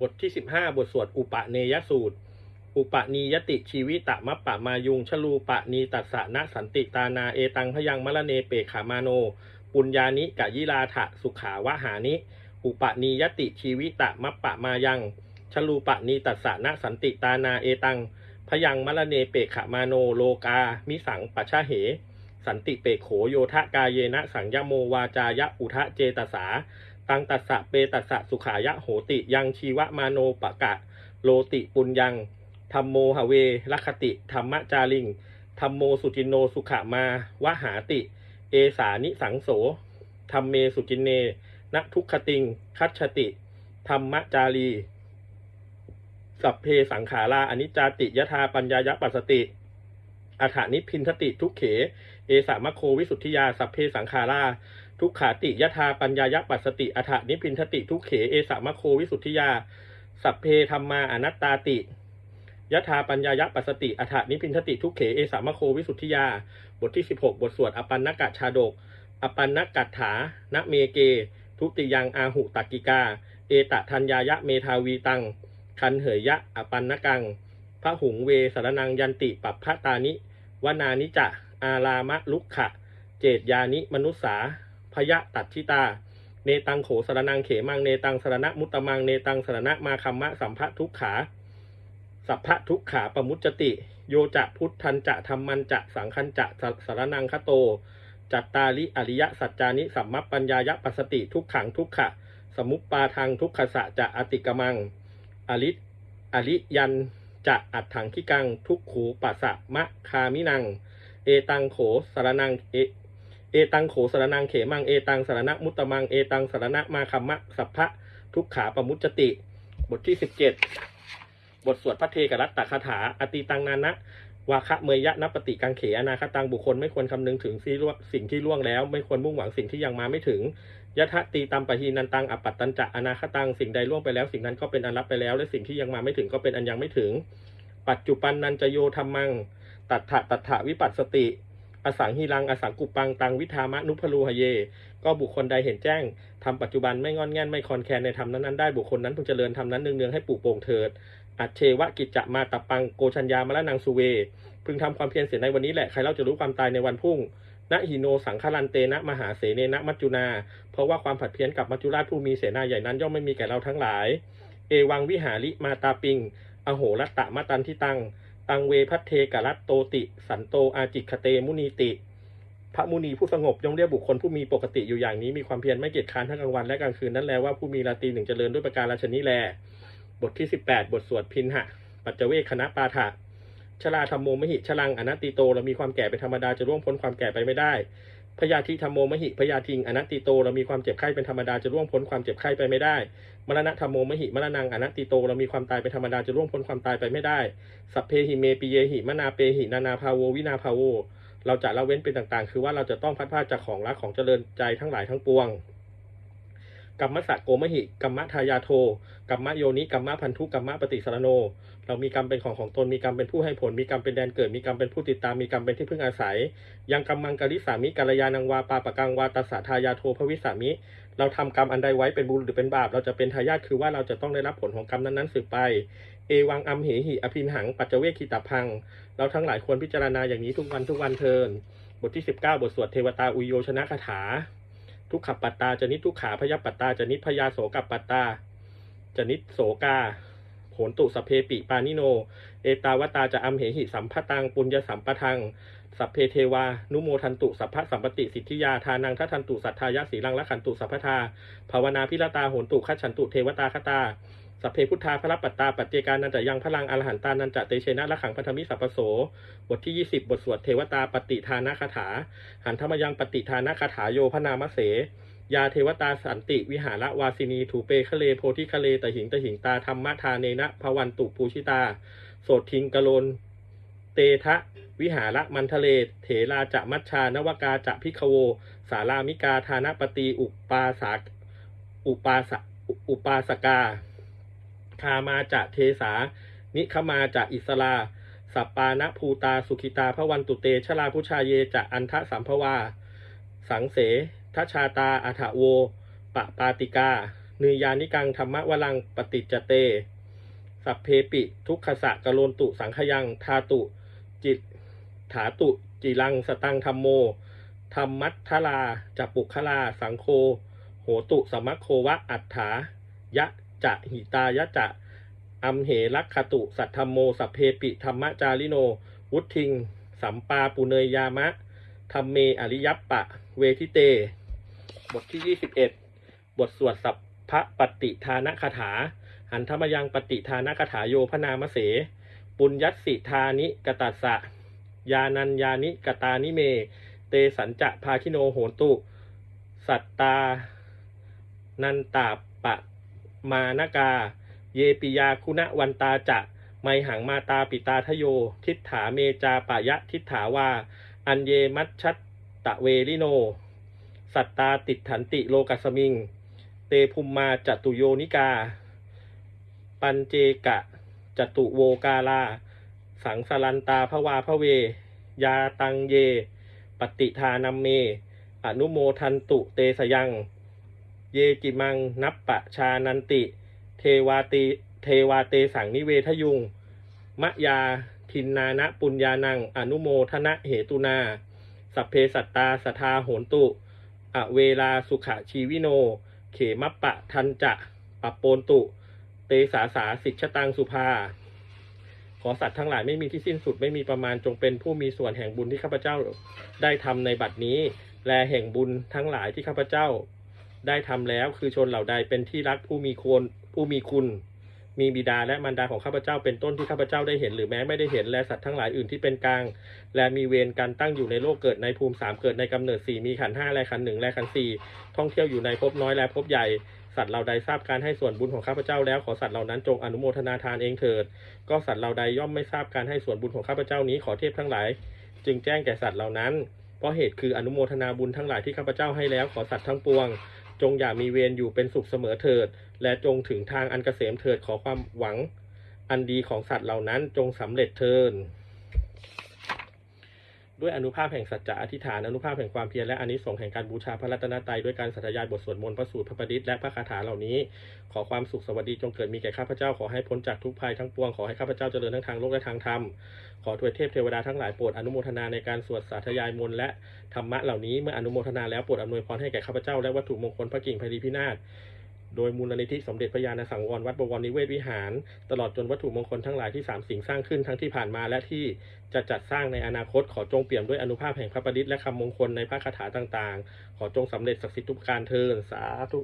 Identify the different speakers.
Speaker 1: บทที่ 15 บทสวดอุปเนยสูตร อุปนียติชีวิตะมัปปะมายุงชลูปะนีตัสสะนะสันติตานาเอตังพยังมะละเนเปขามาโน ปุญญานิกะยิลาถะสุขาวะหานิ อุปนียติชีวิตะมัปปะมายังชลูปะนีตัสสะนะสันติตานาเอตังพยังมะละเนเปขามาโนโลกา มิสังปัชะเห สันติเปโขโยทะกายเยนะสังยโมวาจายะอุทะเจตสา ตังตัสสะเปตัสสะสุขายะโหติ ยังชีวะมาโนปะกะ โลติปุญญังธรรมโมหเวลัคติธรรมจาริงธรรมโมสุจินโนสุขามาวหาติ เอสานิสังโสธรรมเมสุจินเนนะทุกขติง คัจฉติ ธรรมจารีสัพเพสังขาราอนิจจาติยธาปัญญายปัสสติอัฐานิพินทติทุกเข เอสามะโควิสุทธิยาสัพเพสังขารา ทุกขาติยธาปัญญายักปัสสติอัฏฐานิพินทติทุกเขเอสามะโควิสุทธิยา สัพเพธรรมาอนัตตาติยถาปัญญายัปัสสติอัฏฐานิพินทติทุกเขเอสามะโควิสุทธิยา บทที่ 16 บทสวดอปันนกัจชาดก อปันนกัตถานเมเก ทุติยังอาหุตักกิกา เอตทัญญายะเมทาวีตัง คันเหยยะอปันนกังพระหุงเวสารนังยันติปัปพะตานิ วนานิจะ อารามะลุกขะ เจตยานิมนุษสา พยะตัดชิตา เนตังโขสารนังเขมัง เนตังสารณะมุตตมัง เนตังสารณะมาคัมมะสัมภะทุกขา สัพพะทุกขาปมุจจติ โยจะพุทธันจะธรรมันจะสังคันจะสารนังคโต จัตตาลิอริยสัจจานิสัมมัปปัญญายปัสสติทุกขังทุกขะ สมุปปาทางทุกขสะจะอติกมัง อริอริยันจะอัดถังคิกัง ทุกขูปัสสะมะคามินัง เอตังโขสารนังเอ เอตังโขสารนังเขมังเอตังสารณะมุตตมังเอตังสารณะมาคัมมะสัพพะทุกขาปมุจจติ บทที่สิบเจ็ดบทสวดพระเทกรัตตคาถา อติตังนานะวาคะเมยยะนปฏิกังเขอนาคตังบุคคลไม่ควรคำนึงถึงสิ่งที่ล่วงแล้ว ไม่ควรมุ่งหวังสิ่งที่ยังมาไม่ถึงยะทะตีตัมปะหีนันตังอปัตตันจะอนาคตังสิ่งใดล่วงไปแล้วสิ่งนั้นก็เป็นอันรับไปแล้ว และสิ่งที่ยังมาไม่ถึงก็เป็นอันยังไม่ถึง ปัจจุบันนันจโยธรรมัง ตัทธะตัทธะวิปัสสติ อสังหิรัง อสังกุปัง ตังวิธามะนุพลูหเย ก็บุคคลใดเห็นแจ้งทำปัจจุบันไม่งอนแง่นไม่คอนแคนในธรรมนั้นๆได้บุคคลนั้นพึงเจริญธรรมนั้นเนืองๆให้ปลูกโป่งเถิด อัจเชวะกิจจะมาตับปังโกชัญญามะละนังสุเว พึงทำความเพียรเสียในวันนี้แหละ ใครเล่าจะรู้ความตายในวันพรุ่งนะหิโนสังฆลันเตนะมหาเสเนนะมัจจุนา เพราะว่าความผัดเพี้ยนกับมัจจุราชผู้มีเสนาใหญ่นั้นย่อมไม่มีแก่เราทั้งหลาย เอวังวิหาริมาตาปิง อโหรัตตะมะตันทิตัง ตังเวพัทเทกรัตโตติ สันโตอาจิคเตมุนีติ พระมุนีผู้สงบย่อมเรียกบุคคลผู้มีปกติอยู่อย่างนี้มีความเพียรไม่เกียจค้านทั้งกลางวันและกลางคืนนั่นแลว่าผู้มีราตรีหนึ่งเจริญด้วยประการราชนี้แล บทที่ 18 บทสวดพินหะ ปัจเจเวคคณะปาถะชลาธรรมโมมหิชลังอนัตติโตเรามีความแก่เป็นธรรมดาจะร่วงพ้นความแก่ไปไม่ได้ พยาธิธรรมโมมหิพยาทิงอนัตติโตเรามีความเจ็บไข้เป็นธรรมดาจะร่วงพ้นความเจ็บไข้ไปไม่ได้ มรณะธรรมโมมหิมรณังอนัตติโตเรามีความตายเป็นธรรมดาจะร่วงพ้นความตายไปไม่ได้ สัพเพหิเมปิเยหิมนาเปหินานาภาโววินาภาโวเราจะละเว้นเป็นต่างๆ คือว่าเราจะต้องพัดพาจากของรักของเจริญใจทั้งหลายทั้งปวง กัมมะสะโกมหิกัมมะทายาโทกัมมะโยนิกัมมะพันธุกัมมะปฏิสารโน เรามีกรรมเป็นของของตนมีกรรมเป็นผู้ให้ผล มีกรรมเป็นแดนเกิด มีกรรมเป็นผู้ติดตามมีกรรมเป็นที่พึ่งอาศัย ยังกรรมังกริสามิกาลยานังวาปาปะกังวาตสสะทายาโทภวิสามิ เราทำกรรมอันใดไว้เป็นบุญหรือเป็นบาป เราจะเป็นทายาทคือว่าเราจะต้องได้รับผลของกรรมนั้นๆสืบไปเอวังอัมเหหิอภินหังปัจเจเวคิตาพัง เราทั้งหลายควรพิจารณาอย่างนี้ทุกวันทุกวันเทินบทที่ 19 บทสวดเทวตาอุโยชนะคาถา ทุกขปัตตาจนิทุกขาพยปัตตาจนิพยาโสกับปัตตาจนิโสกาโหนตุสเพปิปานิโน เอตาวตาจะอัมเหหิสัมพตังปุญญสัมปทังสัพเพเทวา นุโมทันตุสัพพะสัมปติสิทธิยาทานังทัทันตุสัทธายะสีลังละขันตุสัพพทาภาวนาพิรตาโหนตุขัจฉันตุเทวตาคตา สัพเพพุทธาพระปัตตาปัจเจกานันจะยังพลังอรหันตานันจะเตเชนะละขังพันธมิสัพโส บทที่ 20 บทสวดเทวตาปฏิทานาคาถา หันธรรมยังปฏิทานาคาถาโยพนามเส ยาเทวตาสันติวิหารวาสินีถูเปคะเลโพธิคะเลตหิงตหิงตาธรรมทาเนนะภวันตุปูชิตา โสทิงกโลนเตทะวิหารมันทะเล เถราจะมัชชานวกาจะพิคโว สารามิกาธานปตีอุปาสาอุปาสอุปาสกา คามาจะเทสา นิคมาจะอิสลาสัปปานะภูตาสุขิตาพระวันตุเตชลาพุชาเยจะอันทะสัมภวา สังเสทชาตาอัฐโว ปะปาติกาเนยานิกังธรรมวลังปฏิจจเต สัพเพปิ ทุกขสะกะโลนตุสังขยังทาตุ จิตถาตุ จิลังสตังธรรมโมธรรมัทธลาจัปุคลา สังโฆโหตุสมัคโควะอัฏฐายะ จะหิตายะจะอัมเหลักขตุ สัทธรรมโมสัพเพปิธรรมจาริโน วุทิง สัมปาปุเนยยามะธรรมเมอริยัปปะ เวทิเต บทที่21บทสวดสัพพะปฏิทานคาถา หันธรรมยังปฏิทานคาถาโยพนามเส ปุญญัสสิทานิกตัสสะ ยานัญญานิกตานิเม เตสัญจะภาคิโนโหนตุ สัตตา นันตาปะ มานกา เยปิยาคุณวันตาจะไมหังมาตาปิตาทโย ทิฏฐาเมจาปะยะทิฏฐาวา อันเยมัชชัตตะเวลิโน สัตตาติดถันติโลกัสมิง เตภุมมาจตุโยนิกา ปัญเจกะจตุโวกาลา สังสลันตาภวาพระเว ยาตังเย ปฏิทานัมเม อนุโมทันตุเตสยัง เยจิมังนับปะชานันติ เทวาติเทวาเตสังนิเวทยุง มะยาทินนานะปุญญานัง อนุโมทนะเหตุนา สัพเพสัตตาสทาโหนตุ อเวลาสุขชีวิโน เขมัปปะทันจะปะโปนตุ เตสาสาสิชตังสุภา ขอสัตว์ทั้งหลายไม่มีที่สิ้นสุดไม่มีประมาณจงเป็นผู้มีส่วนแห่งบุญที่ข้าพเจ้าได้ทำในบัดนี้ และแห่งบุญทั้งหลายที่ข้าพเจ้า ได้ทำแล้วคือชนเหล่าใดเป็นที่รักผู้มีควรผู้มีคุณ มีบิดาและมารดาของข้าพเจ้าเป็นต้นที่ข้าพเจ้าได้เห็นหรือแม้ไม่ได้เห็นและสัตว์ทั้งหลายอื่นที่เป็นกลาง และมีเวรการตั้งอยู่ในโลกเกิดในภูมิสามเกิดในกำเนิดสี่มีขันห้าและขันหนึ่งและขันสี่ท่องเที่ยวอยู่ในภพน้อยและภพใหญ่สัตว์เหล่าใดทราบการให้ส่วนบุญของข้าพเจ้าแล้วขอสัตว์เหล่านั้นจงอนุโมทนาทานเองเถิด ก็สัตว์เหล่าใดย่อมไม่ทราบการให้ส่วนบุญของข้าพเจ้านี้ขอเทพทั้งหลาย จึงแจ้งแก่สัตว์เหล่านั้น เพราะเหตุคืออนุโมทนาบุญทั้งหลายที่ข้าพเจ้าให้แล้วขอสัตว์ทั้งปวง จงอย่ามีเวรอยู่เป็นสุขเสมอเถิด และจงถึงทางอันเกษมเถิดขอความหวัง อันดีของสัตว์เหล่านั้นจงสำเร็จเทิน ด้วยอนุภาพแห่งสัจจะอธิษฐานอนุภาพแห่งความเพียรและอนิสงส์แห่งการบูชาพระรัตนตรัยด้วยการสัตยายบทสวดมนต์พระสูตรพระประดิษฐ์และพระคาถาเหล่านี้ ขอความสุขสวัสดีจงเกิดมีแก่ข้าพเจ้าขอให้พ้นจากทุกภัยทั้งปวงขอให้ข้าพเจ้าเจริญทั้งทางโลกและทางธรรมขอทวยเทพเทวดาทั้งหลายโปรดอนุโมทนาในการสวดสาธยายมนต์และธรรมะเหล่านี้เมื่ออนุโมทนาแล้วโปรดอำนวยพรให้แก่ข้าพเจ้าและวัตถุมงคลพระกิ่งไพรีพินาศ โดยมูลนิธิสมเด็จพระญาณสังวรวัดบวรนิเวศวิหาร ตลอดจนวัตถุมงคลทั้งหลายที่สามสิ่งสร้างขึ้นทั้งที่ผ่านมาและที่จะจัดสร้างในอนาคตขอจงเปี่ยมด้วยอนุภาพแห่งพระประดิษฐ์และคำมงคลในพระคาถาต่างๆ ขอจงสำเร็จศักดิ์สิทธิ์ทุกการเทินสาธุ